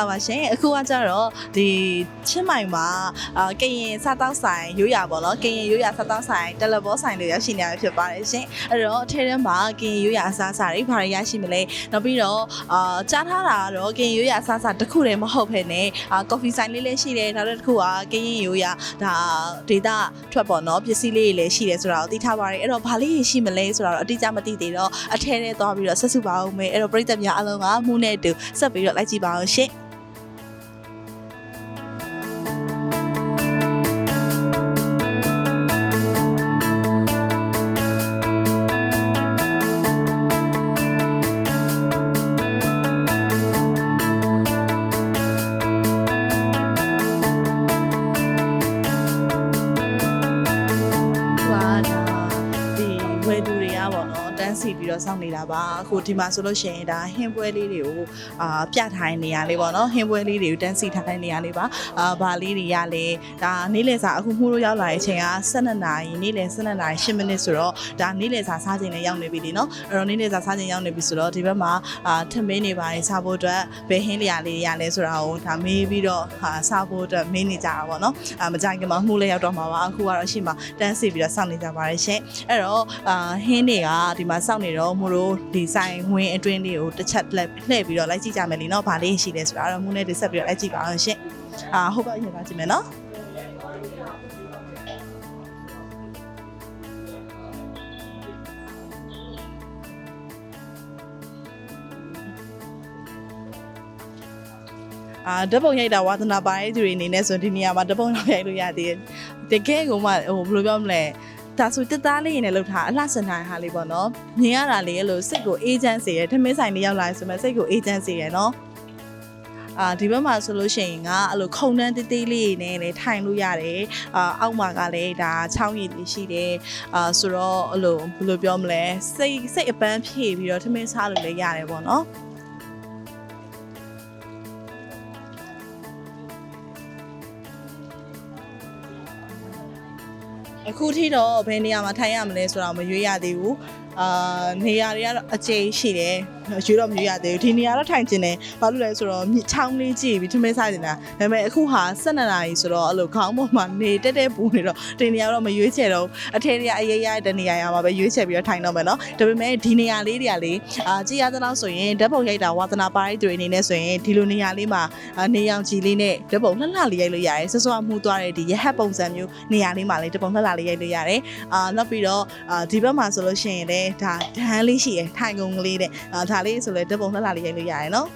မင်္ဂလာပါရှင်အခုကကြတော့ဒီချင်းမိုင်မှာအာကရင်စားတောက်ဆိုင်ရိုးရပါတော့ကရင်ရိုးရစားတောက်ဆိုင်တယ်လီဘောဆိုင်တွေရရှိနေရဖြစ်ပါတယ်ရှင်အဲ့တော့အထဲထဲမှာကရင်ရိုးရအစားအစာတွေဘာတွေရရှိမလဲနောက်ပြီးတော့အာကြားထားတာကတော့ကရင်ရိုးရအစားအစာတစ်ခုတည်းမဟုတ်ဘဲနဲ့အာကော်ဖီဆိုင်လေးလည်းရှိတယ်နောက်တစ်ခုကကရင်ရိုးရဒါဒေတာထွက်ပေါ်နော်ပစ္စည်းလေးတွေလည်းရှိတယ်ဆိုတာကိုသိထားပါတယ်အဲ့တော့ဘာလေးရှိမလဲဆိုတာတော့အတိအကျမသိသေးတော့အထဲထဲသွားပြီးတော့ဆက်စုပါအောင်မယ်အဲ့တော့ပြည်သက်များအလုံးကမှုနဲ့တူဆက်ပြီးတော့လိုက်ကြည့်ပါအောင်ရှင် ခုဒီမှာဆိုလို့ရှိရင်ဒါဟင်းပွဲလေးတွေကိုအာပြထိုင်နေရလေးပေါ့နော်ဟင်းပွဲလေးတွေကိုတန်းစီထားတဲ့နေရာလေးပါအာဘာလေးတွေရလဲဒါနေ့လယ်စာအခုမှုလို့ရောက်လာတဲ့အချိန်က12နာရီနေ့လယ်12နာရီ10မိနစ်ဆိုတော့ဒါနေ့လယ်စာစားချိန်လည်းရောက်နေပြီလीနော်အဲ့တော့နေ့လယ်စာစားချိန်ရောက်နေပြီဆိုတော့ဒီဘက်မှာအာထမင်းတွေပါတယ်စားဖို့အတွက်ဘယ်ဟင်းလျာလေးတွေရလဲဆိုတာကိုဒါမေးပြီးတော့ဟာစားဖို့အတွက်မင်းနေကြတာပေါ့နော်အာမကြိုင်ခင်မှာမှုလည်းရောက်တော့မှာပါအခုကတော့ရှိမှတန်းစီပြီးတော့စောင့်နေကြပါတယ်ရှင်အဲ့တော့အာဟင်းတွေကဒီမှာစောင့်နေတော့မလို့ဒီဆိုင်ဝင်းအတွင်းလေးကိုတစ်ချက်လှည့်ပြီးတော့လိုက်ကြည့်ကြမယ်လေနော်ဘာလေးရှိလဲဆိုတာတော့မူးနဲ့တိဆက်ပြီးတော့လိုက်ကြည့်ပါအောင်ရှင်အာဟုတ်ပါရင်ပါကြည့်မယ်နော်အာဓပုံရိုက်တာဝါသနာပါတဲ့သူတွေအနေနဲ့ဆိုဒီနေရာမှာဓပုံတော့ရိုက်လို့ရသေးတယ်တကယ်ကိုမှဟိုဘယ်လိုပြောမလဲ ဒါဆိုတက်သားလေးနဲ့လှုပ်ထားအလှဆန်ထားဟာလေးပေါ့နော်မြင်ရတာလေးအဲ့လိုစိတ်ကိုအေးချမ်းစေရထမင်းဆိုင်လေးရောက်လာဆိုမှစိတ်ကိုအေးချမ်းစေရနော်အာဒီဘက်မှာဆိုလို့ရှိရင်ကအဲ့လိုခုံတန်းတေးသေးလေးနဲ့လည်းထိုင်လို့ရတယ်အာအောက်မှာကလည်းဒါချောင်းရည်လေးရှိတယ်အာဆိုတော့အဲ့လိုဘယ်လိုပြောမလဲစိတ်စိတ်အပန်းဖြည့်ပြီးတော့ထမင်းစားလို့လည်းရတယ်ပေါ့နော် အခုထိတော့ဘယ်နေရာမှာထိုင်ရမလဲဆိုတာမရွေးရသေးဘူးအာနေရာတွေကတော့အကျဉ်းရှိတယ် ရွေးတော့မရွေးရသေးဘူးဒီနေရာတော့ထိုင်ကျင်တယ်ဘာလို့လဲဆိုတော့မြစ်ချောင်းလေးကြည့်ပြီးထမင်းစားနေတာဒါပေမဲ့အခုဟာ12နာရီဆိုတော့အဲ့လိုခေါင်းပေါ်မှာနေတက်တက်ပူနေတော့ဒီနေရာတော့မရွေးချယ်တော့ဘူးအထဲတွေကအရေးရတဲ့နေရာရမှာပဲရွေးချယ်ပြီးတော့ထိုင်တော့မယ်နော်ဒါပေမဲ့ဒီနေရာလေးတွေကလေအာကြည်ရသလောက်ဆိုရင်ဓာတ်ပုံရိုက်တာဝါသနာပါရီတွေအနေနဲ့ဆိုရင်ဒီလိုနေရာလေးမှာအာနေရောင်ခြည်လေးနဲ့ဓာတ်ပုံလှလှလေးရိုက်လို့ရတယ်စောစောမှုသွားတဲ့ဒီရဟတ်ပုံစံမျိုးနေရာလေးမှာလေဓာတ်ပုံလှလှလေးရိုက်လို့ရတယ်အာနောက်ပြီးတော့အာဒီဘက်မှာဆိုလို့ရှိရင်လည်းဒါဒန်းလေးရှိရယ်ထိုင်ကုန်ကလေးတဲ့အာဒါလေးဆိုလဲဓာတ်ပုံလှလှလေးရိုက်လို့ရတယ်နော်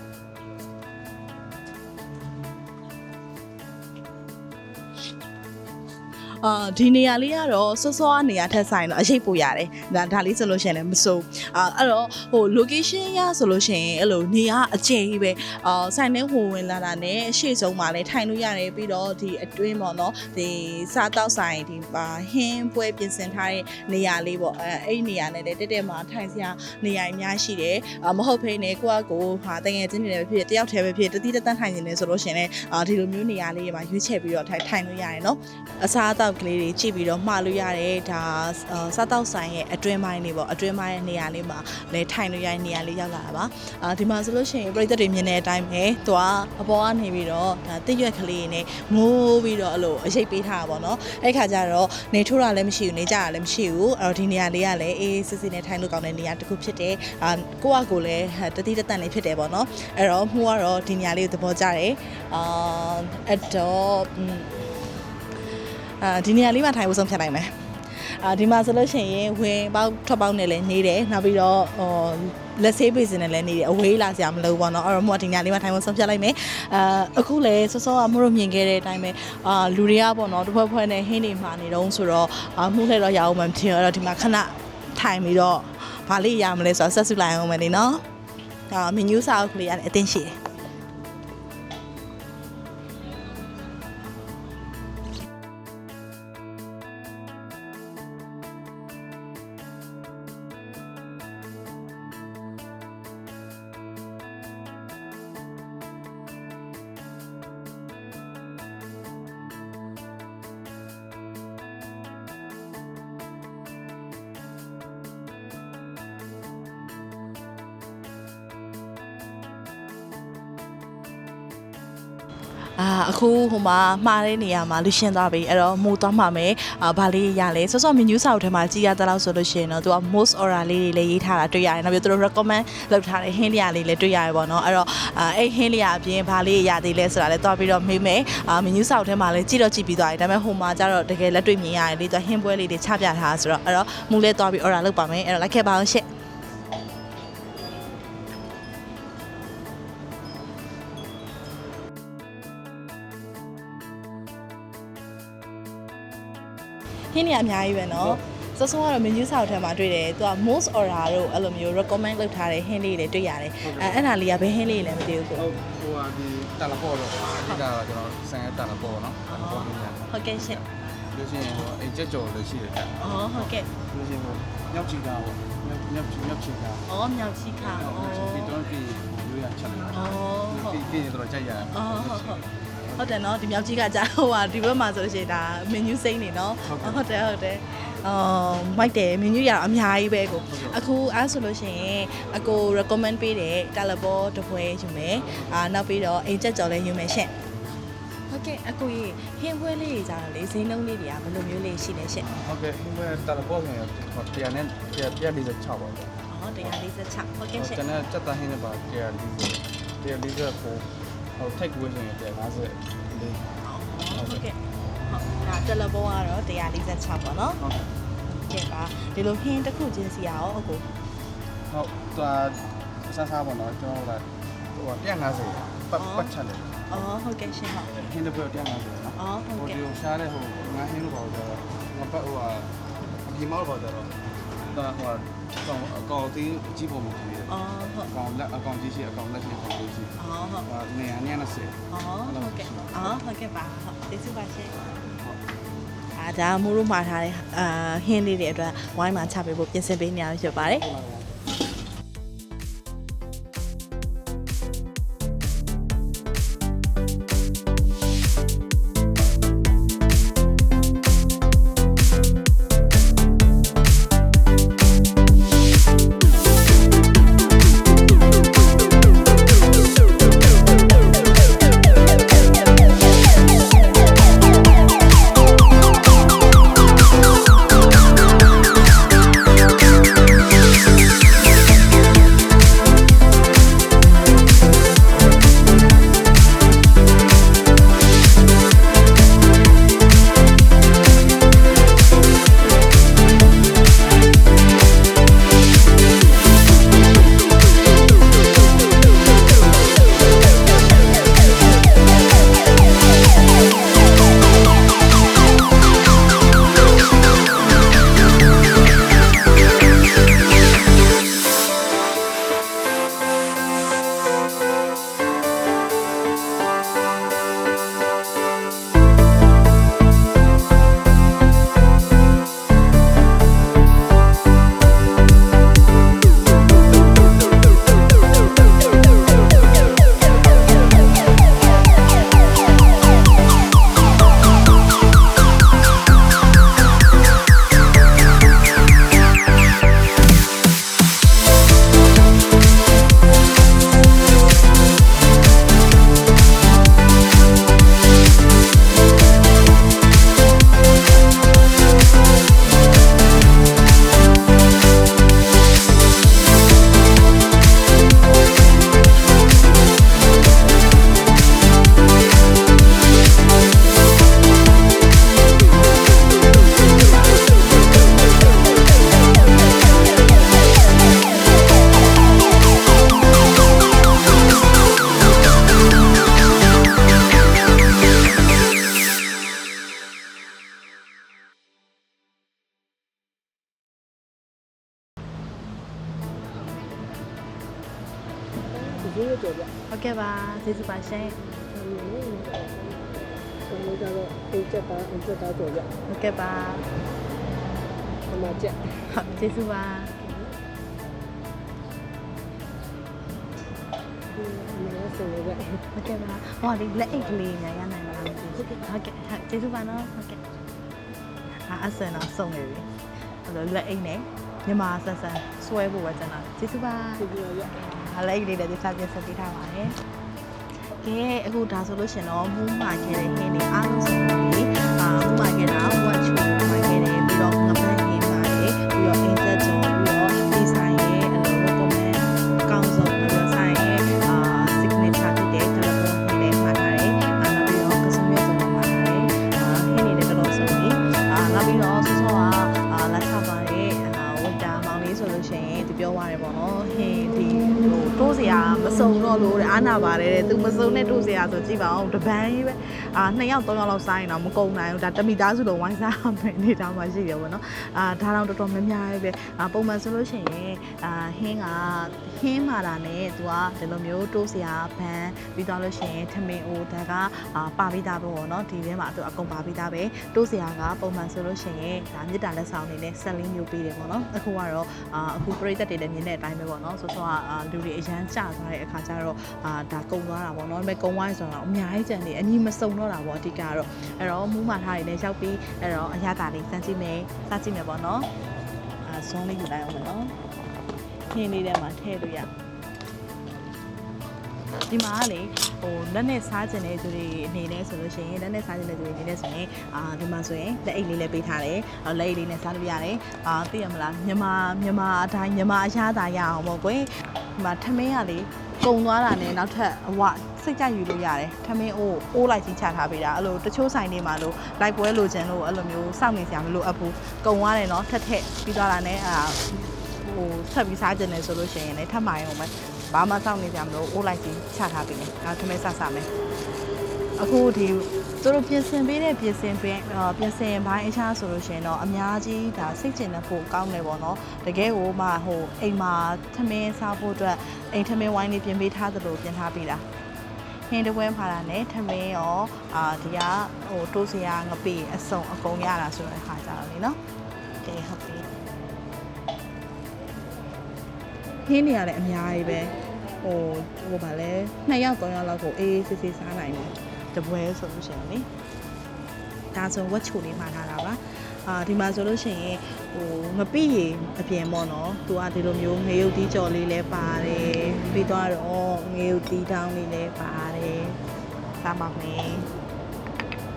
အာဒီနေရာလေးကတော့စောစောကနေရာထက်ဆိုင်တော့အရှိတ်ပူရတယ်ဒါဒါလေးဆိုလို့ရှိရင်လည်းမစိုးအာအဲ့တော့ဟို location ရဆိုလို့ရှိရင်အဲ့လိုနေရာအကျယ်ကြီးပဲအာဆိုင်ထဲဝင်ဝင်လာတာနဲ့ရှေ့ဆုံးမှာလည်းထိုင်လို့ရတယ်ပြီးတော့ဒီအတွင်းပေါ့နော်ဒီစားတောက်ဆိုင်ဒီပါဟင်းပွဲပြင်ဆင်ထားတဲ့နေရာလေးပေါ့အဲအဲ့ဒီနေရာနဲ့လည်းတက်တက်မှာထိုင်စရာနေရာအများရှိတယ်အာမဟုတ်ဖိနေကိုကကိုဟာတကယ်ချင်းနေတယ်ပဲဖြစ်တယောက်တည်းပဲဖြစ်တတိတတန်းထိုင်နေတယ်ဆိုလို့ရှိရင်လည်းအာဒီလိုမျိုးနေရာလေးတွေမှာရွေးချယ်ပြီးတော့ထိုင်ထိုင်လို့ရတယ်နော်အစားအသောက်ကလေးတွေကြည့်ပြီးတော့မှားလို့ရတယ်ဒါအာစားတောက်ဆိုင်ရဲ့အတွင်းပိုင်းလေးပေါ့အတွင်းပိုင်းရဲ့နေရာလေးမှာလည်းထိုင်လို့ရတဲ့နေရာလေးရောက်လာတာပါအာဒီမှာဆိုလို့ရှိရင်ပြည်သက်တွေမြင်တဲ့အတိုင်းပဲသူကအပေါ်ကနေပြီးတော့ဒါတစ်ရွက်ကလေးနဲ့မိုးပြီးတော့အဲ့လိုအရေးပေးထားတာပေါ့နော်အဲ့ခါကျတော့နေထိုးတာလည်းမရှိဘူးနေကြတာလည်းမရှိဘူးအဲ့တော့ဒီနေရာလေးကလည်းအေးစစ်စစ်နဲ့ထိုင်လို့ကောင်းတဲ့နေရာတစ်ခုဖြစ်တယ်အာကိုကကိုလည်းတတိတတန်လေးဖြစ်တယ်ပေါ့နော်အဲ့တော့မှုကတော့ဒီနေရာလေးကိုသဘောကျတယ်အာအဲ့တော့อืม အာဒီနေရာလေးမှာထိုင်ဖို့ဆုံးဖြတ်လိုက်မယ်အာဒီမှာဆိုလို့ရှိရင်ဝင်ပေါက်ထွက်ပေါက်နဲ့လည်းနေတယ်နောက်ပြီးတော့ဟိုလက်ဆေးပေးစင်နဲ့လည်းနေတယ်အဝေးလာစရာမလိုဘူးပေါ့နော်အဲ့တော့မို့ဒီနေရာလေးမှာထိုင်ဖို့ဆုံးဖြတ်လိုက်မယ်အာအခုလည်းစောစောကမတို့မြင်ခဲ့တဲ့အတိုင်းပဲအာလူတွေကပေါ့နော်တစ်ဖွဲ့ဖွဲ့နဲ့ဟင်းတွေမှာနေတော့ဆိုတော့အာမှုလှည့်တော့ရအောင်မှမထင်ဘူးအဲ့တော့ဒီမှာခဏထိုင်ပြီးတော့ဘာလေးရမလဲဆိုတော့ဆက်စုလိုက်အောင်မယ်လေနော်အာမနူးစာအုပ်ကလေးရတယ်အတင်းရှိတယ် အာအခုဟိုမှာမှားတဲ့နေရာမှာလူရှင်းသွားပြီအဲ့တော့မိုးသွားမှာမယ်အာဗာလေးရလဲဆော့ဆော့ menu စာအုပ်ထဲမှာကြည်ရတဲ့လောက်ဆိုလို့ရှိရင်တော့သူက most order လေးတွေလည်းရေးထားတာတွေ့ရတယ်နောက်ပြီးသူတို့ recommend လုပ်ထားတဲ့ဟင်းလျာလေးလည်းတွေ့ရတယ်ပေါ့နော်အဲ့တော့အာအဲ့ဟင်းလျာအပြင်ဗာလေးရသေးလဲဆိုတာလည်းသွားပြီးတော့မေးမယ်အာ menu စာအုပ်ထဲမှာလည်းကြည့်တော့ကြည့်ပြီးသွားတယ်ဒါပေမဲ့ဟိုမှာကျတော့တကယ်လက်တွေ့မြင်ရတယ်လေသူကဟင်းပွဲလေးတွေချပြထားတာဆိုတော့အဲ့တော့မူလည်းသွားပြီး order လုပ်ပါမယ်အဲ့တော့လိုက်ခဲ့ပါအောင်ရှင့် တွေအများကြီးပဲနော်စောစောကတော့ menu ဆောက်ထဲမှာတွေ့တယ်သူက most order တို့အဲ့လိုမျိုး recommend လုပ်ထားတဲ့ဟင်းလေးတွေတွေ့ရတယ်အဲအဲ့ဒါလေးကဘယ်ဟင်းလေးလဲမသိဘူးကိုဟုတ်ဟိုဟာဒီတာလပေါ့တော့အဓိကတော့ကျွန်တော်ဆန်ရဲတာလပေါ့နော်တာလပေါ့လေးညာဟုတ်ကဲ့ရှင့်လို့ရှိရင်ဟိုအိမ်ချက်ကြော်လို့ရှိတယ်ဗျ။အော်ဟုတ်ကဲ့။လို့ရှိရင်ဟိုမြောက်ချီကာပေါ့။မြောက်မြောက်ချီမြောက်ချီကာ။အော်မြောက်ချီကာ။အော်ဒီတော့ဒီရိုးရချက်လို့။အော်ဟုတ်။ဒီဒီတော့ကြိုက်ရတယ်။အော်ဟုတ်ဟုတ်။ ဟုတ်တယ်နော်ဒီမြောက်ကြီးကကြာဟိုဟာဒီဘက်မှာဆိုလို့ရှိရင်ဒါ menu စိမ့်နေနော်ဟုတ်တယ်ဟုတ်တယ်အော်မိုက်တယ် menu ရအများကြီးပဲကိုအခုအဲ့ဆိုလို့ရှိရင်အကို recommend ပေးတဲ့တာလဘောတပွဲယူမယ်အာနောက်ပြီးတော့အိမ်ချက်ကြော်လည်းယူမယ်ရှင့်ဟုတ်ကဲ့အကိုကြီးဟင်းပွဲလေးတွေကြတော့လေဈေးနှုန်းလေးတွေကဘယ်လိုမျိုးလေးရှိလဲရှင့်ဟုတ်ကဲ့ဒီမဲ့တာလပေါ့ဆိုရင်ဟိုတရားနဲ့တရားတရားလေး6ပါပေါ့အော်146ဟုတ်ကဲ့ရှင့်ကျွန်တော်စက်သားဟင်းနဲ့ပါတရားလေးတရားလေးဆို ဟိုဟို take away ဆိုရင်တရား50လေးဟုတ်ကဲ့ဟုတ်ဒါတယ်လဘောကတော့146ပေါ့နော်ဟုတ်ကဲပါဒီလိုဟင်းတစ်ခုချင်းစီရအောင်အကိုဟုတ်သွားဆန်းစားပါတော့ကျွန်တော်ကဟို150ပတ်ပတ်ချက်တယ်အော်ဟုတ်ကဲ့ရှင်ဟုတ်ဟင်းတစ်ပတ်150နော်အော်ဟုတ်ဟိုကဲ့ဒီကိုရှားတဲ့ဟိုငါဟင်းလို့ပေါ့တော့ငါပတ်ဟိုဟာဒီမောက်ပေါ့တော့ဒါဟိုဟာ ကောင်အကောင်သေးအကြည့်ပုံမကြည့်ရအော်ဟုတ်အကောင်လက်အကောင်ကြီးရှိအကောင်လက်ရှိအကောင်လေးရှိအော်ဟုတ်ဟာနေရာနဲ့20အော်ဟုတ်ကဲ့အော်ဟုတ်ကဲ့ပါဟုတ်ကျေးဇူးပါရှင်အာဒါမိုးတို့မှာထားတဲ့အာဟင်းလေးတွေအတွက်ဝိုင်းမှာချပေးဖို့ပြင်ဆင်ပေးနေရဖြစ်ပါတယ် ကဲ့ပါကျေးဇူးပါရှင်ဆိုတော့ကျတော့အိတ်ချက်တာအိတ်ချက်တာကြော်ကြဟုတ်ကဲ့ပါအမချက်ဟုတ်ကျေးဇူးပါဒီမှာဆိုရကြဟုတ်ကဲ့ပါဟောဒီလက်အိတ်ကလေးညာရနိုင်မှာလားဟုတ်ကဲ့ဟုတ်ကဲ့ဟုတ်ကျေးဇူးပါနော်ဟုတ်ကဲ့အာအဆန်တော့စုံနေပြီအဲ့တော့လက်အိတ်နဲ့မြမဆန်ဆန်ဆွဲဖို့ပဲကျွန်တော်ကျေးဇူးပါဒီလိုရအလိုက်လေးလည်းဒီစားပြဆက်ပေးထားပါတယ် ကဲအခုဒါဆိုလို့ရှင်တော့မူးမာခဲ့တဲ့ဟင်းတွေအားလုံးစုံပြီအာမူးမာခဲ့တာဝတ်ချူမာခဲ့ စုံနဲ့တိုးစရာဆိုကြည့်ပါအောင်တပန်းကြီးပဲအာနှစ်ယောက်သုံးယောက်လောက်စားရင်တော့မကုန်နိုင်ဘူးဒါတမီသားစုလုံးဝိုင်းစားမယ်နေတောင်မှရှိတယ်ပေါ့နော်အာဒါတော့တော်တော်များများပဲအာပုံမှန်ဆိုလို့ရှိရင်အာဟင်းကဟ င်းမာတာနဲ့သူကဒီလိုမျိုးတိုးစရာဘန်းပြီးတော့လို့ရှိရင်ထမင်းအိုဒါကအာပါပြီးသားပဲပေါ့နော်ဒီထဲမှာသူအကုန်ပါပြီးသားပဲတိုးစရာကပုံမှန်ဆိုလို့ရှိရင်ဒါမြစ်တာလက်ဆောင်နေနဲ့ဆက်လင်းမျိုးပေးတယ်ပေါ့နော်အခုကတော့အာအခုပရိသတ်တွေလည်းမြင်တဲ့အတိုင်းပဲပေါ့နော်ဆိုတော့အာလူတွေအရန်ကျသွားတဲ့အခါကျတော့အာဒါကုံသွားတာပေါ့နော်ဒါပေမဲ့ကုံဝိုင်းဆိုတော့အများကြီးကြံနေအညီမစုံတော့တာပေါ့အဓိကတော့အဲ့တော့မူးမာထားတွေလည်းရောက်ပြီးအဲ့တော့အရသာလေးစမ်းကြည့်မယ်စမ်းကြည့်မယ်ပေါ့နော်အာဇွန်လေးယူလိုက်အောင်မယ်နော် ခင်းလေးထဲမှာထည့်လို့ရဒီမှာကလေဟိုလက်နဲ့စားကျင်တဲ့သူတွေအနေနဲ့ဆိုလို့ရှိရင်လက်နဲ့စားကျင်တဲ့သူတွေအနေနဲ့ဆိုရင်အာဒီမှာဆိုရင်လက်အိတ်လေးလည်းပေးထားတယ်အော်လက်အိတ်လေးနဲ့စားလို့ရတယ်အာသိရမလားမြန်မာမြန်မာအတိုင်းမြန်မာအရာသာရအောင်ပေါ့ကွယ်ဒီမှာထမင်းကလေကုံသွားတာနဲ့နောက်ထပ်အဝစိတ်ကြယူလို့ရတယ်ထမင်းအိုးအိုးလိုက်ကြီးချထားပေးတာအဲ့လိုတချို့ဆိုင်တွေမှာလို့လိုက်ပွဲလိုချင်လို့အဲ့လိုမျိုးစောင့်နေစရာမလိုအပ်ဘူးကုံသွားတယ်နော်ထက်ထက်ပြီးသွားတာနဲ့အာ ဟိုဆက်ပြီးစားကျင်တယ်ဆိုလို့ရှိရင်လည်းထပ်မှရင်ဟိုမှာဘာမှစောင့်နေကြမလို့အိုးလိုက်ကြီးချထားပေးတယ်အဲထမင်းဆက်စားမယ်အခုဒီသူတို့ပြင်ဆင်ပေးတဲ့ပြင်ဆင်ပေးအာပြင်ဆင်ပိုင်းအခြားဆိုလို့ရှိရင်တော့အများကြီးဒါစိတ်ကျင်တဲ့ဖို့ကောင်းတယ်ပေါ့နော်တကယ်ကိုမှဟိုအိမ်မှာထမင်းစားဖို့အတွက်အိမ်ထမင်းဝိုင်းလေးပြင်ပေးထားသလိုပြင်ထားပေးတာဟင်းတပွဲဖာတာနဲ့ထမင်းရောအာဒီကဟိုတိုးစရာငပေအစုံအကုန်ရတာဆိုတဲ့ခါကြတော့လေနော် ဟင်းနေရလည်းအများကြီးပဲဟိုဟိုဗာလဲနှစ်ယောက်သုံးယောက်လောက်ကိုအေးအေးဆေးဆေးစားနိုင်တယ်တပွဲဆိုလို့ရှိရင်လေဒါဆိုဝက်ချိုလေးမှာထားတာပါအာဒီမှာဆိုလို့ရှိရင်ဟိုငပိရေအပြင်ပေါ့နော်သူကဒီလိုမျိုးငရုတ်တီးကြော်လေးလည်းပါတယ်ပြီးတော့တော့ငရုတ်တီးတောင်းလေးလည်းပါတယ်စားပါမယ်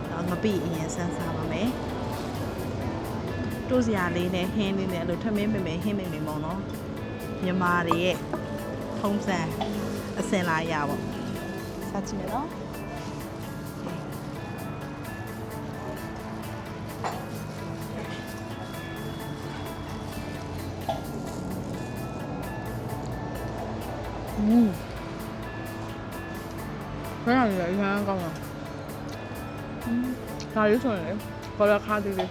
တော့ငပိအရင်ဆန်းစားပါမယ်တိုးစရာလေးနဲ့ဟင်းလေးနဲ့အဲ့လိုထမင်းပင်ပင်ဟင်းပင်ပင်ပေါ့နော် မြန်မာတွေရဲ့ထုံးစံအစဉ်လာရပေါ့စကြည့်မယ်နော်嗯，非常厉害，你看看干嘛？嗯，哪里出来的？过来看这里，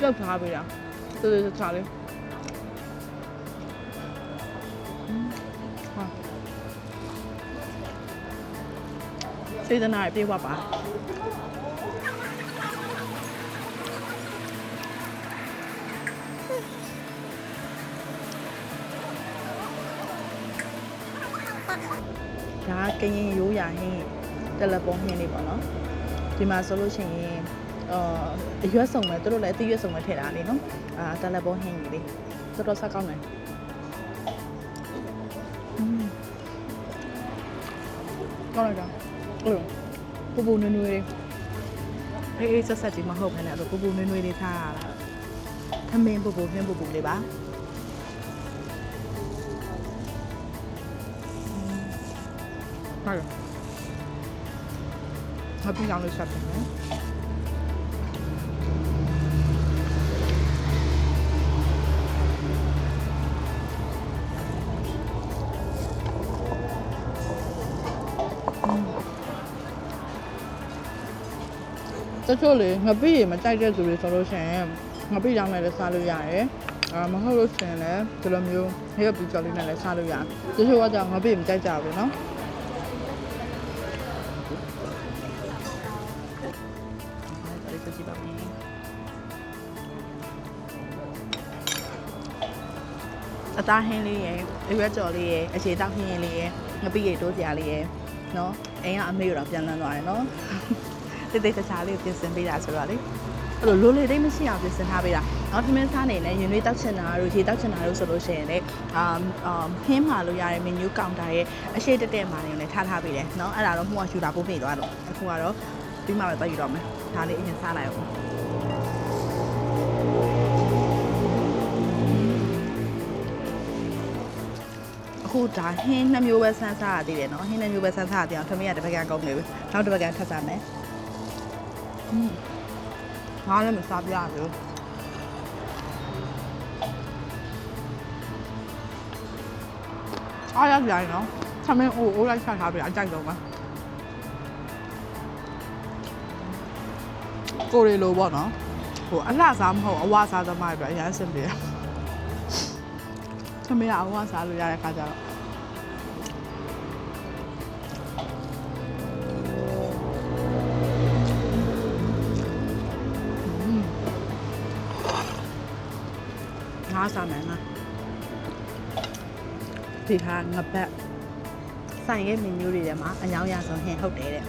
要查不呀？这里是查的。 စေတနာပြေးသွားပါဒါကရင်ရိုးရာဟင်းတယ်လီဖုန်းဟင်းလေးပေါ့နော်ဒီမှာဆိုလို့ရှိရင်အာအရွက်စုံပဲသူတို့လည်းအသီးရွက်စုံပဲထည့်တာလေနော်အာတယ်လီဖုန်းဟင်းကြီးလေးတော်တော်ဆက်ကောင်းတယ်อืมကောင်းလိုက်တာ အဲ့လိုပူပူနွေ့နွေ့လေးအေးအေးဆက်ဆက်ကြီးမဟုတ်ဘဲနဲ့အဲ့လိုပူပူနွေ့နွေ့လေးထားရတာထမင်းပူပူဟင်းပူပူလေးပါဟုတ်တယ်ငါပြအောင်လို့ဆက်တယ် တချို့လေငပိရေမကြိုက်တဲ့သူတွေဆိုလို့ရှိရင်ငပိရောင်းနဲ့လည်းစားလို့ရတယ်အာမဟုတ်လို့ရှိရင်လည်းဒီလိုမျိုးဟဲ့ပူကြော်လေးနဲ့လည်းစားလို့ရတယ်တချို့ကကြောင့်ငပိမကြိုက်ကြဘူးเนาะအသားဟင်းလေးရယ်အရွက်ကြော်လေးရယ်အခြေတောက်ဟင်းလေးရယ်ငပိရေတိုးစရာလေးရယ်เนาะအိမ်ကအမေတို့တော့ပြန်လန်းသွားတယ်เนาะ တိတ်တိတ်ချာချာလေးပြင်ဆင်ပေးတာဆိုတော့လေ အဲ့လိုလိုလေသိမ့်မရှိအောင်ပြင်ဆင်ထားပေးတာနောက်ထမင်းစားနေနဲ့ရင်သွေးတောက်ချင်တာတို့ရေတောက်ချင်တာတို့ဆိုလို့ရှိရင်လည်းအာအာဟင်းမှာလို့ရတဲ့ menu counter ရဲ့အရှိတက်တက်မှာနေလည်းထားထားပေးတယ်เนาะအဲ့ဒါတော့မှုကယူတာပို့နေသွားတော့အခုကတော့ပြီးမှပဲတက်ယူတော့မယ်ဒါလေးအရင်စားလိုက်အောင်အခုဒါဟင်းနှစ်မျိုးပဲဆန်းစားရသေးတယ်เนาะဟင်းနှစ်မျိုးပဲဆန်းစားရသေးအောင်ထမင်းကတစ်ပက်ကကောင်းနေပြီနောက်တစ်ပက်ကထပ်စားမယ်อืม ငါလည်းမစားပြရဘူးအားရကြရင်နော်သမင်းအိုးအိုးလိုက်ချထားပြအကြိုက်တော့မှာကိုရီလိုပေါ့နော်ဟိုအလှစားမဟုတ်အဝစားသမားတွေအတွက်အရင်အဆင်ပြေတယ်သမင်းကအဝစားလို့ရတဲ့ခါကျတော့ စားမယ်ငါဒီဟာငပတ်ဆိုင်ရဲ့ menu တွေထဲမှာအယောင်ရဆုံးဟင်ဟုတ်တယ်တဲ့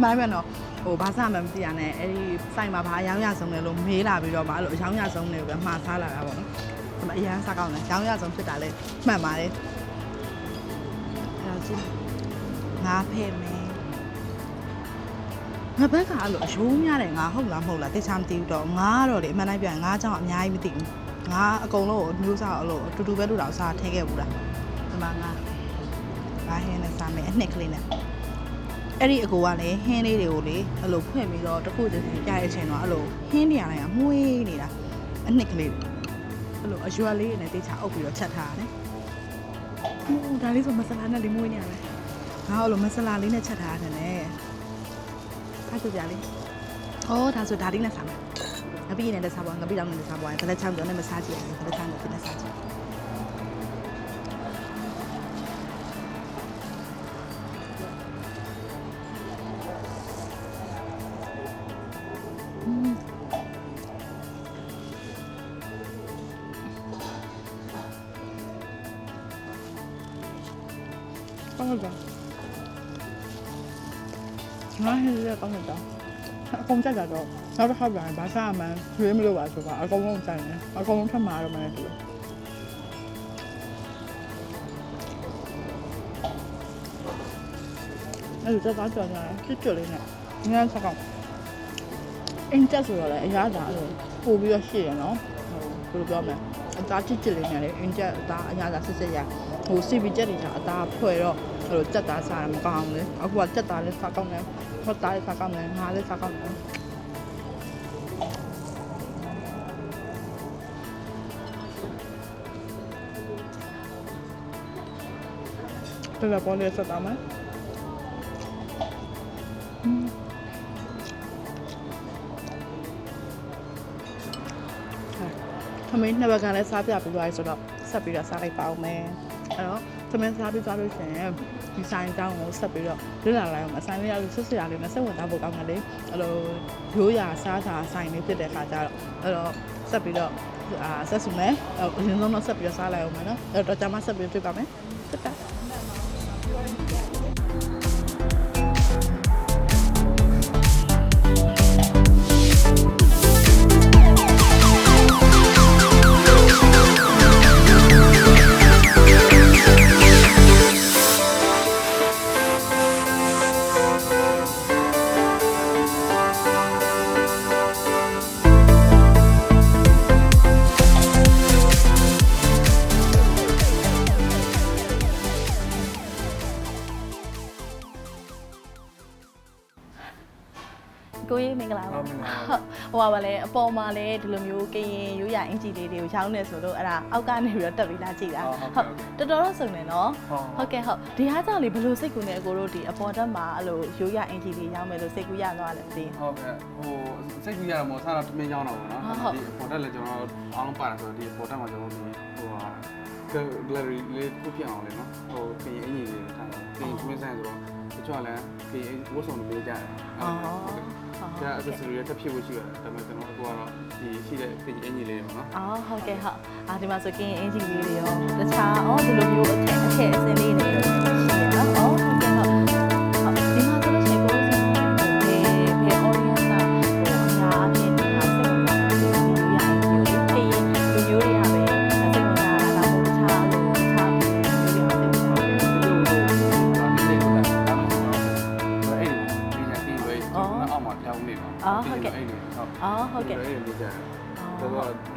မှန်မယ်နော်ဟိုဘာစားမှမသိရနဲ့အဲ့ဒီဆိုင်မှာဘာအယောင်ရဆုံးလဲလို့မေးလာပြီးတော့မှအဲ့လိုအယောင်ရဆုံးတယ်ပဲမှားစားလာတာပေါ့နော်ဒီမှာအရန်စားကောင်းတယ်အယောင်ရဆုံးဖြစ်တာလဲမှန်ပါတယ်အဲ့ဒါကြည့်ငါဖဲ့မယ်ငါဘက်ကအဲ့လိုအယိုးများတယ်ငါဟုတ်လားမဟုတ်လားသိချာမသိဘူးတော့ငါကတော့လေအမှန်တိုင်းပြောရင်ငါအကြောင်းအများကြီးမသိဘူး ငါအကုန်လုံးကိုမျိုးစားအလိုအတူတူပဲလို့တော့စားထည့်ခဲ့ဘူးလားဒီမှာငါငါဟင်းနဲ့စားမယ်အနှစ်ကလေးနဲ့အဲ့ဒီအကူကလည်းဟင်းလေးတွေကိုလေအဲ့လိုဖွင့်ပြီးတော့တစ်ခုတစ်ခုပြရတဲ့အချိန်တော့အဲ့လိုဟင်းနေရတိုင်းကမှုေးနေတာအနှစ်ကလေးအဲ့လိုအရွက်လေးနဲ့တေချာအုပ်ပြီးတော့ချက်ထားရတယ်ဟိုဒါလေးဆိုမဆလာနဲ့လေးမွေးနေရတယ်ငါအဲ့လိုမဆလာလေးနဲ့ချက်ထားရတယ်လေအဲ့ဆိုကြလေဩဒါဆိုဒါလေးနဲ့စားမယ် ငပိနဲ့လက်စားပွားငပိတောင်နဲ့လက်စားပွားဘယ်လက်ချောင်းကြောနဲ့မစားကြည့်ရဘူးဘယ်လက်ချောင်းနဲ့လက်စားကြည့် အကုန်ကြက်ကြတော့နောက်တစ်ခါပြန်ဘာစားမှန်းရွေးမလို့ပါဆိုတော့အကုန်လုံးကြိုင်တယ်အကုန်လုံးထပ်မှာတော့မှလည်းတူတယ်အဲ့လိုကြက်သားကြော်ညာချွတ်ချွတ်လေးနဲ့ငန်းဆက်ကောင်အင်းတက်ဆိုတော့လည်းအရာသာအဲ့လိုပို့ပြီးတော့ရှေ့ရနော်ဟိုဘယ်လိုပြောမလဲအသားချစ်ချစ်လေးနဲ့လေအင်းတက်အသားအရာသာစစ်စစ်ရဟိုစီဗီချက်တွေကအသားဖွဲ့တော့ အဲ့လိုကြက်သားစားရမကောင်းဘူးလေအခုကကြက်သားလေးစားကောင်းတယ်ဟောသားလေးစားကောင်းတယ်ငါလေးစားကောင်းတယ် Te la pone esa dama. သမင်းနှစ်ဘက်ကလည်းစားပြပြီးသွားပြီဆိုတော့ဆက်ပြီးတော့စားလိုက်ပါအောင်မယ်အဲ့တော့သမင်းစားပြီးသွားလို့ရှိရင် ဒီဆိုင်တောင်းကိုဆက်ပြီးတော့လွတ်လာလိုက်အောင်အဆိုင်လေးရလို့ဆွဆွရလေးနဲ့ဆက်ဝင်သားဖို့ကောင်းတယ်လေအဲ့လိုရိုးရာစားစာဆိုင်လေးဖြစ်တဲ့ခါကျတော့အဲ့တော့ဆက်ပြီးတော့အာဆက်စုမယ်အဲ့အရင်ဆုံးတော့ဆက်ပြီးတော့စားလိုက်အောင်မယ်နော်အဲ့တော့ကြာမှဆက်ပြီးတွေ့ပါမယ် အပေါ်မှာလည်းဒီလိုမျိုးကရင်ရိုးရာအင်ဂျီလေးတွေကိုရောင်းနေဆိုလို့အဲ့ဒါအောက်ကနေပြီးတော့တက်ပြီးလာကြည့်တာဟုတ်ဟုတ်တော်တော်တော့စုံတယ်နော်ဟုတ်ဟုတ်ကဲ့ဟုတ်ဒီဟာကြောင့်လေဘယ်လိုစိတ်ကူနဲ့အကိုတို့ဒီအပေါ်တက်မှာအဲ့လိုရိုးရာအင်ဂျီလေးရောင်းမယ်လို့စိတ်ကူရသွားတယ်မသိဘူးဟုတ်ကဲ့ဟိုစိတ်ကူရတာမို့စားတော့တမင်းကြောင်းတော့ဗောနော်ဟုတ်ဒီပေါ်တက်လည်းကျွန်တော်အားလုံးပါတယ်ဆိုတော့ဒီပေါ်တက်မှာကျွန်တော်ဒီဟိုဟာကလရီလေးခုပြအောင်လေနော်ဟိုပြင်အင်ကြီးလေးထားတယ်ပြင်ကွင်းဆိုင်ဆိုတော့တ ချို့ကလည်းပြင်ဝတ်စုံတွေပေးကြတယ်အော်ဟုတ်ကဲ့ဟုတ်ဒါ accessory တွေတက်ဖြစ်ဖို့ရှိရတယ်ဒါပေမဲ့ကျွန်တော်အခုကတော့ဒီရှိတဲ့ပြင်အင်ကြီးလေးတွေပေါ့နော်အော်ဟုတ်ကဲ့ဟုတ်အာဒီမှာဆိုကရင်အင်ဂျီလေးတွေရောတခြားအော်ဒီလိုမျိုးအထက်အထက်အစင်းလေးတွေရောရှိရနော်အော်ဟု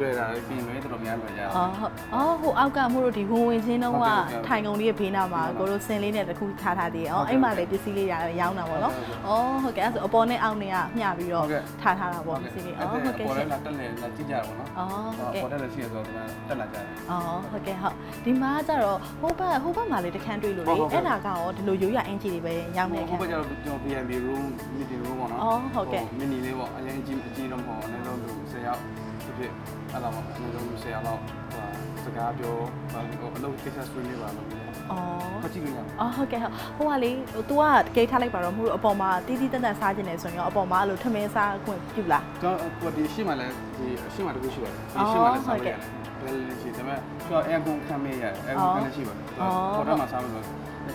တော့တွေ့တာပြင်မဲတော်တော်များများကြတယ်အော်ဟုတ်အော်ဟိုအောက်ကမို့လို့ဒီဝင်ဝင်ချင်းတော့ကထိုင်ကုန်လေးရဲ့ဘေးနားမှာကိုတို့စင်လေးနဲ့တခုထားထားသေးတယ်။အော်အဲ့မှာလည်းပစ္စည်းလေးရတယ်ရောင်းတာပေါ့နော်။အော်ဟုတ်ကဲ့အဲ့ဆိုအပေါ်နဲ့အောက်နဲ့ကမျှပြီးတော့ထားထားတာပေါ့ပစ္စည်းလေး။အော်ဟုတ်ကဲ့ပေါ်ရှလဲင်လာတက်နေလာကြည့်ကြပါတော့။အော်ဟုတ်ကဲ့ပေါ်တက်လို့ရှိရဆိုတော့တက်လာကြတယ်။အော်ဟုတ်ကဲ့ဟုတ်ဒီမှာကျတော့ဟိုဘက်ဟိုဘက်မှာလည်းတခန်းတွေ့လို့လေအဲ့ဒါကရောဒီလိုရိုးရအင်ဂျီတွေပဲရောင်းနေခဟိုန်းဘက်ကျတော့ကျွန်တော် BNB room meeting room ပေါ့နော်အော်ဟုတ်ကဲ့မီနီလေးပေါ့အရင်အကြီးအကြီးတော့မဟုတ်ဘူးအနည်းဆုံးလူ10ယောက်ဖြစ်ဖြစ် အဲ့လိုပေါ့အနည်းဆုံးလူ10ယောက်လောက်ဟိုစကားပြောဟိုအလုပ်ကိစ္စဆွေးနွေးပါလို့အော်မကြည့်လို့ရအော်ဟုတ်ကဲ့ဟုတ်ဟိုကလေဟို तू ကဂိတ်ထားလိုက်ပါတော့မဟုတ်ဘူးအပေါ်မှာတီးတီးတန်တန်စားခြင်းနေဆိုရင်ရောအပေါ်မှာအဲ့လိုထမင်းစားခွင့်ပြုလားကျွန်တော်ကိုဒီရှိမှလည်းဒီရှိမှတခုရှိပါတယ်ဒီရှိမှလည်းစားလို့ရတယ်ဘယ်လိုရှိဒါပေမဲ့ကျွန်တော်အဲကွန်ခံမေးရတယ်အဲကွန်ခံရှိပါတယ်ပေါ်တော့မှစားလို့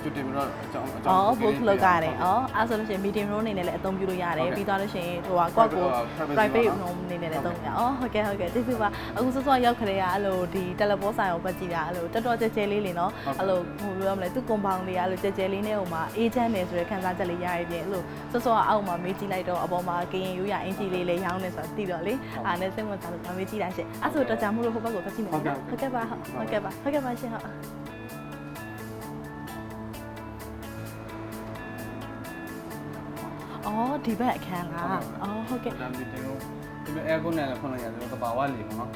ကျွတ်တင်ပြီးတော့အကြောင်းအကြောင်းအော် book လောက်ရတယ်။အော်အဲ့ဆိုလို့ရှိရင် meeting room အနေနဲ့လည်းအသုံးပြုလို့ရတယ်။ပြီးသွားလို့ရှိရင်ဟိုကကွက်ကို private room အနေနဲ့လည်းသုံးရ။အော်ဟုတ်ကဲ့ဟုတ်ကဲ့ကျေးဇူးပါ။အခုစောစောရောက်ခရေကအဲ့လိုဒီ telephone ဆိုင်ကိုပတ်ကြည့်တာအဲ့လိုတော်တော်ကြဲကြဲလေးလေနော်။အဲ့လိုဟိုလိုရမလဲသူ compound လေးကအဲ့လိုကြဲကြဲလေးနဲ့ဟိုမှာ agent နေဆိုတဲ့ခန်းစားချက်လေးရရပြင်အဲ့လိုစောစောကအောက်မှာမေးကြည့်လိုက်တော့အပေါ်မှာကရင်ရိုးရအင်ဂျီလေးလေးရောင်းနေဆိုတာသိတော့လေ။အားနဲ့စိတ်ဝင်စားလို့မေးကြည့်လိုက်ရှင့်။အဲ့ဆိုတော့ကြာမှုလို့ဟိုဘက်ကိုဖတ်ကြည့်မယ်နော်။ဟုတ်ကဲ့ပါဟုတ်ကဲ့ပါဟုတ်ကဲ့ပါရှင့်ဟုတ်။ အော်ဒီဘက်အခန်းလား။အော်ဟုတ်ကဲ့ဒါမီတင်ရောဒီမဲ့အဲကွန်နဲ့လည်းဖွင့်လိုက်ရတယ်တဘာဝလေးပေါ့နော်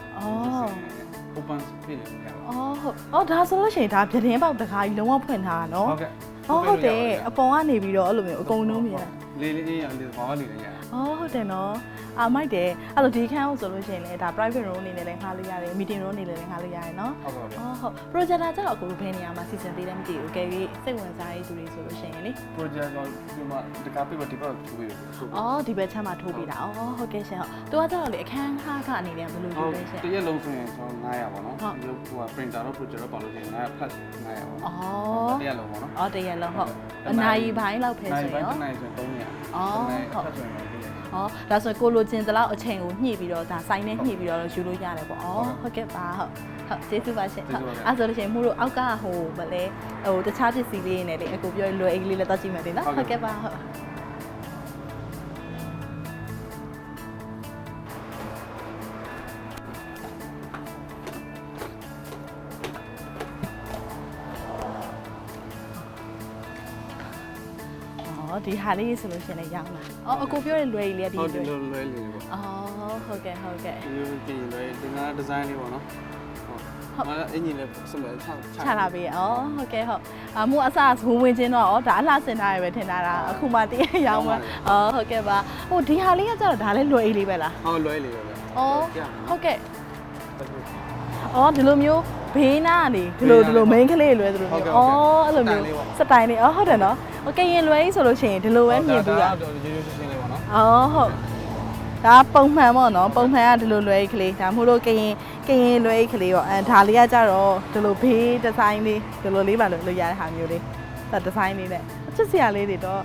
open space လေးရပါအော်ဟုတ်အော်ဒါဆိုလို့ရှိရင်ဒါပြတင်းပေါက်တခါကြီးလုံးဝဖွင့်ထားတာနော်ဟုတ်ကဲ့အော်ဟုတ်တယ်အပေါ်ကနေပြီးတော့အဲ့လိုမျိုးအကုန်လုံးမြင်ရလေးလေးလေးလေးဘာဝလေးလေးရအော်ဟုတ်တယ်နော် အာမိုက်တယ်အဲ့လိုဒီခန်းကိုဆိုလို့ရှိရင်လည်းဒါ private room အနေနဲ့လည်းငှားလို့ရတယ် meeting room အနေနဲ့လည်းငှားလို့ရတယ်နော်ဟုတ်ပါဘူးအော်ဟုတ် projector ကျတော့အခုဘယ်နေရာမှာစီစဉ်ပေးလဲမသိဘူးကဲပြီးစိတ်ဝင်စားရေးသူတွေဆိုလို့ရှိရင်လေ project တော့ဒီမှာတကားပြပါဒီဘက်ထူပြီးအော်ဒီဘက်ချမ်းမှာထိုးပေးတာအော်ဟုတ်ကဲ့ရှင်ဟုတ်သူကကျတော့လေအခန်းခါခအနေနဲ့ဘယ်လိုဟုယူတ်လဲရှင်တရက်လုံးဆိုရင်ကျွန်တော်900ပါနော်ဒီဟို printer တော့ project တော့ပါလို့ရှိရင်900 plus 900ပါနော်အော်တရက်လုံးပါနော်အော်တရက်လုံးဟုတ်အနာရီပိုင်းလောက်ဖယ်ဆိုရင်ရော900ဆိုရင်300အော်ဟုတ် ဟုတ်ဆိုရင်တော့။အော်ဒါဆိုရင်ကိုလိုချင်တလောက်အချိန်ကိုညှိပြီးတော့ဒါဆိုင်နဲ့ညှိပြီးတော့ယူလို့ရတယ်ပေါ့။အော်ဟုတ်ကဲ့ပါဟုတ်။ဟုတ်ကျေးဇူးပါရှင်။ဟုတ်အဲ့ဆိုလို့ရှိရင်မှုတို့အောက်ကဟိုဗလဲဟိုတခြားပစ္စည်းလေးနဲ့လေအကိုပြောလွယ်အိတ်လေးလည်းတော့ကြည့်မယ်လေနော်။ဟုတ်ကဲ့ပါဟုတ်။ ဒီဟာလေးဆိုလို့ရှိရင်လည်းရောင်းလာ။အော်အကိုပြောတဲ့လွယ်ကြီးလေးကဒီဟုတ်တယ်လွယ်လွယ်လေးပေါ့။အော်ဟုတ်ကဲ့ဟုတ်ကဲ့ဒီလိုကြည့်လွယ်ဒီနာဒီဇိုင်းလေးပေါ့နော်ဟုတ်ဟုတ်အင်ဂျင်လေးစမယ်ချချလာပြီ။အော်ဟုတ်ကဲ့ဟုတ်။အမှုအစဝဝင်ဝင်ချင်းတော့ဩဒါအလှဆင်ထားရပဲထင်တာလားအခုမှတည့်ရရောင်းမှာ။အော်ဟုတ်ကဲ့ပါ။ဟိုဒီဟာလေးကကျတော့ဒါလည်းလွယ်အိတ်လေးပဲလားဟုတ်လွယ်လေးပဲ။အော်ဟုတ်ကဲ့။အော်ဒီလိုမျိုး ဘေးနားကနေဒီလိုဒီလို main ကလေးလွယ်သလိုမျိုး။အော်အဲ့လိုမျိုးစတိုင်လေးအော်ဟုတ်တယ်နော်။โอเคရင်လွယ်ဆိုလို့ရှိရင်ဒီလိုပဲမြင်ပြီးတာ တော့ရိုးရိုးရှင်းရှင်းလေးပေါ့နော် ။အော်ဟုတ်။ဒါပုံမှန်ပေါ့နော်ပုံမှန်ကဒီလိုလွယ်အိတ်ကလေးဒါမှမဟုတ်ကရင်ကရင်လွယ်အိတ်ကလေးရောအဲဒါလေးကကြတော့ဒီလိုဘေးဒီဇိုင်းလေးဒီလိုလေးပါလို့လို့ရတဲ့ဟာမျိုးလေးဒါဒီဇိုင်းလေးနဲ့အချစ်စရာလေးတွေတော့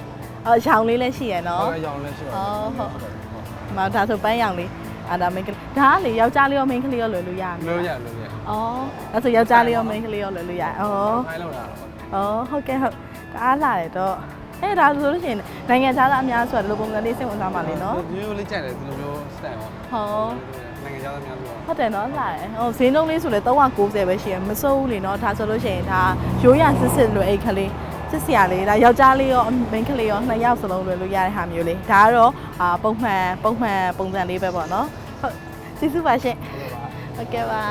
အော်ရောင်လေးလည်းရှိရနော် ဟုတ်ရောင်လေးရှိပါ ဒီမှာဒါဆိုပန်းရောင်လေး အာဒါမိန်းကလေးဒါကလေယောက်ျားလေးရောမိန်းကလေးရောလွယ်လို့ရမယ်လို့ရလို့ရအော်ဒါဆိုယောက်ျားလေးရောမိန်းကလေးရောလွယ်လို့ရတယ်အော်ခိုင်းလို့ရတော့အော်ဟုတ်ကဲ့ဟုတ်ဒါအားလာတယ်တော့အဲဒါဆိုလို့ရှိရင်နိုင်ငံခြားသားအများဆိုတော့ဒီလိုပုံစံလေးစိတ်ဝင်စားပါလေနော်ဒီလိုလေးကြိုက်တယ်ဒီလိုမျိုး style ပေါ့ဟုတ်နိုင်ငံခြားသားများဆိုဟုတ်တယ်နော်လာတယ်ဟိုဈေးနှုန်းလေးဆိုလဲ390ပဲရှိရမစိုးဘူးလေနော်ဒါဆိုလို့ရှိရင်ဒါရိုးရစစ်စစ်လွယ်အိတ်ကလေး စစ်စရာလေးဒါယောက်ျားလေးရောမိန်းကလေးရောနှစ်ယောက်စလုံးလွယ်လို့ရတဲ့ဟာမျိုးလေးဒါကတော့အာပုံမှန်ပုံမှန်ပုံစံလေးပဲပေါ့နော်ဟုတ်ကျေးဇူးပါရှင်ဟုတ်ကဲ့ပါ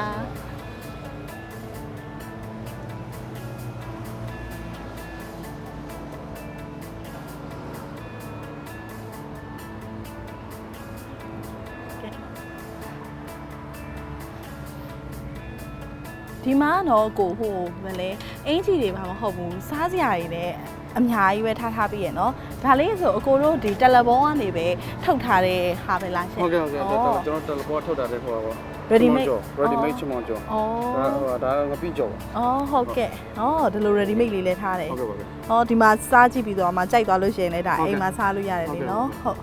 ဒီမှာတော့ကိုဟိုမလဲအင်ဂျီတွေဘာမဟုတ်ဘူးစားစရာတွေလည်းအများကြီးပဲထားထားပြီးရယ်နော်ဒါလေးဆိုအကိုတို့ဒီတယ်လီဖုန်းကနေပဲထုတ်ထားတဲ့ဟာပဲလားရှင်ဟုတ်ကဲ့ဟုတ်ကဲ့ကျွန်တော်တယ်လီဖုန်းထုတ်ထားတဲ့ဟိုပါပေါ့ ready made ready made ချမွန်ကျော်ဩဒါငပိကျော်ဩဟုတ်ကဲ့ဩဒီလို ready made လေးလည်းထားတယ်ဟုတ်ကဲ့ပါဩဒီမှာစားကြည့်ပြီးတော့မှကြိုက်သွားလို့ရှိရင်လည်းဒါအိမ်မှာစားလို့ရတယ်လေနော်ဟုတ်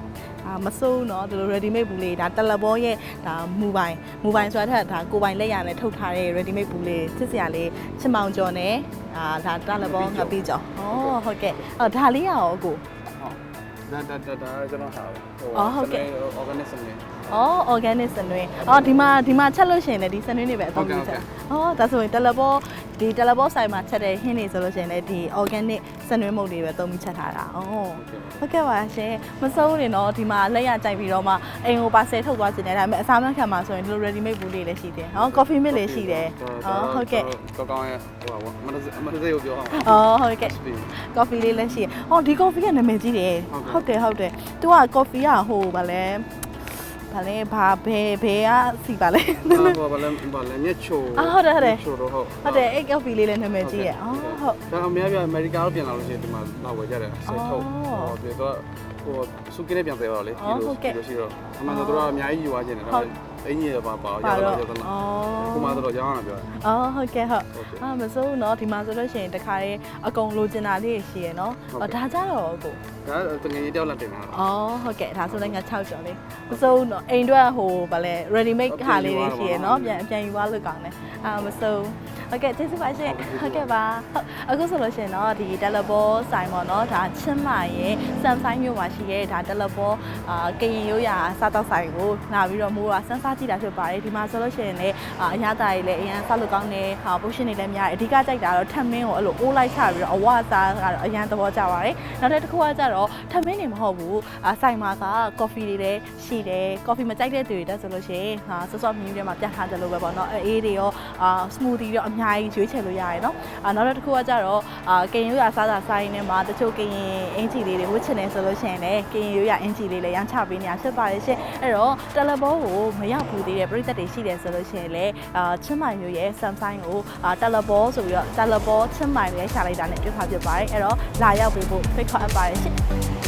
အာမစိုးဘူးเนาะဒီလို ready made ဘူးလေးဒါတယ်လီဘောရဲ့ဒါမူပိုင်မူပိုင်ဆိုတာထက်ဒါကိုပိုင်လက်ရနဲ့ထုတ်ထားတဲ့ ready made ဘူးလေးစစ်စရာလေးချင်မောင်ကျော်နဲ့အာဒါတယ်လီဘောငါပြီးကျော်อ๋อဟုတ်ကဲ့အော်ဒါလေးရအောင်အကို ဟုတ် ဒါဒါဒါဒါကျွန်တော်ဟာဟို အော်ဟုတ်ကဲ့ organic စနေ ။ အော် organic စနွေး။အော်ဒီမှာဒီမှာချက်လို့ရှိရင်လည်းဒီစနွေးတွေပဲအသုံးပြုချက်။အော်ဒါဆိုရင်တယ်လီဘောဒီတယ်လီဘောဆိုင်မှာချက်တဲ့ဟင်းတွေဆိုလို့ရှိရင်လည်းဒီ organic စနွေးမုတ်တွေပဲအသုံးပြုချက်ထားတာ။အော်ဟုတ်ကဲ့ပါရှင်။မစိုးနေတော့ဒီမှာလက်ရကြိုက်ပြီးတော့မှအိမ်ကိုပါဆယ်ထုတ်သွားခြင်းနဲ့ဒါပေမဲ့အစားမခံမှာဆိုရင်ဒီလို ready made ဘူးလေးလည်းရှိတယ်။ဟော coffee mix လေးရှိတယ်။အော်ဟုတ်ကဲ့ကောကောင်းရဲ့ဟိုပါမနစမနစရုပ်ပြောအောင်။အော်ဟုတ်ကဲ့ coffee လေးလည်းရှိတယ်။အော်ဒီ coffee ကနာမည်ကြီးတယ်။ဟုတ်တယ်ဟုတ်တယ်။ तू က coffee ကဟိုဗာလဲ ဗာလဲဘာဘယ်ဘယ်ကစီပါလဲ။ဟိုဘာလဲဘာလဲမြက်ချိုအာဟုတ်တယ်ဟုတ်တယ်ချိုတော့ဟုတ်ဟုတ်တယ်အဲ့ coffee လေးလည်းနာမည်ကြီးရဲ့အော်ဟုတ်ဒါအများပြအမေရိကပြန်လာလို့ရှိရင်ဒီမှာလောက်ဝယ်ကြတယ်ဆက်ထုတ်အော်ဟိုပြီးတော့ဟိုစုကင်းနဲ့ပြန်သေးပါတော့လေအော်ဟုတ်ကဲ့လိုရှိတော့အမှန်တော့တို့ကအများကြီးယူသွားခြင်းတယ်ဟုဒါတ် အင်ကြီးရပါပါရ ပါ တာ တော့ ရတာ အော် ခုမှတော့ရောင်းရတာပြောတယ် အော်ဟုတ်ကဲ့ဟုတ် ဟုတ်ကဲ့ အာမစိုးဘူးเนาะဒီမှာဆိုလို့ရှိရင်တခါလေးအကုန်လိုချင်တာလေးရှိရယ်เนาะ ဟုတ်ကဲ့ အော်ဒါကြတော့ကို ဒါတငယ်ကြီးတယောက်လက်တင်တာ အော်ဟုတ်ကဲ့ဒါဆိုလည်းငါ6ကျော်လေးမစိုးဘူးเนาะအိမ်အတွက်ဟိုဗာလဲ ready made ဟာလေးတွေရှိရယ်เนาะပြန်ပြန်ယူသွားလို့ကောင်းတယ်အာမစိုးဘူး ဟုတ်ကဲ့ကျေးဇူးပါရှင်ဟုတ်ကဲ့ပါဟုတ်အခုဆိုလို့ရှိရင်เนาะဒီ Delabo ဆိုင်ပေါ့เนาะဒါချင်းမာရဲ့စမ်ဆိုင်မြို့မှာရှိရဲ့ဒါ Delabo အာကရင်ရိုးရာစားတော့ဆိုင်ကိုလာပြီးတော့မိုးကစမ်းစားကြည့်တာဖြစ်ပါတယ်ဒီမှာဆိုလို့ရှိရင်လည်းအာအရသာတွေလည်းအရင်ဆောက်လို့ကောင်းတယ်ဟာပိုရှင်တွေလည်းများတယ်အဓိကကြိုက်တာတော့ထမင်းကိုအဲ့လိုအိုးလိုက်ချပြီးတော့အဝအစားကတော့အရင်သဘောကျပါတယ်နောက်တစ်ခုကကြတော့ထမင်းတွေမဟုတ်ဘူးအာဆိုင်မှာကကော်ဖီတွေလည်းရှိတယ်ကော်ဖီမကြိုက်တဲ့သူတွေတက်ဆိုလို့ရှိရင်ဟာဆော့ဆော့မြူးတွေမှာပြတ်ထားတယ်လို့ပဲပေါ့နော်အေးတွေရောအာစမူသီတွေရောအများ ားကြီးရွေးချယ်လို့ရတယ်နော်အာနောက်တစ်ခုကကြတော့အာကရင်ရိုးရာစားတာဆိုင်ထဲမှာတချို့ကရင်အင်ဂျီလေးတွေဝတ်ချင်တယ်ဆိုလို့ရှိရင်လည်းကရင်ရိုးရာအင်ဂျီလေးလည်းရမ်းချပေးနေတာဖြစ်ပါတယ်ရှင်အဲ့တော့တယ်လီဘောကိုမရောက်ဘူးသေးတဲ့ပြည်သက်တွေရှိတယ်ဆိုလို့ရှိရင်လည်းအာချင်းမိုင်မျိုးရဲ့ Samsung ကိုအာတယ်လီဘောဆိုပြီးတော့တယ်လီဘောချင်းမိုင်လေးရှာလိုက်တာနဲ့တွေ့ပါဖြစ်ပါတယ်အဲ့တော့လာရောက်ပေးဖို့ဖိတ်ခေါ်အပ်ပါတယ်ရှင်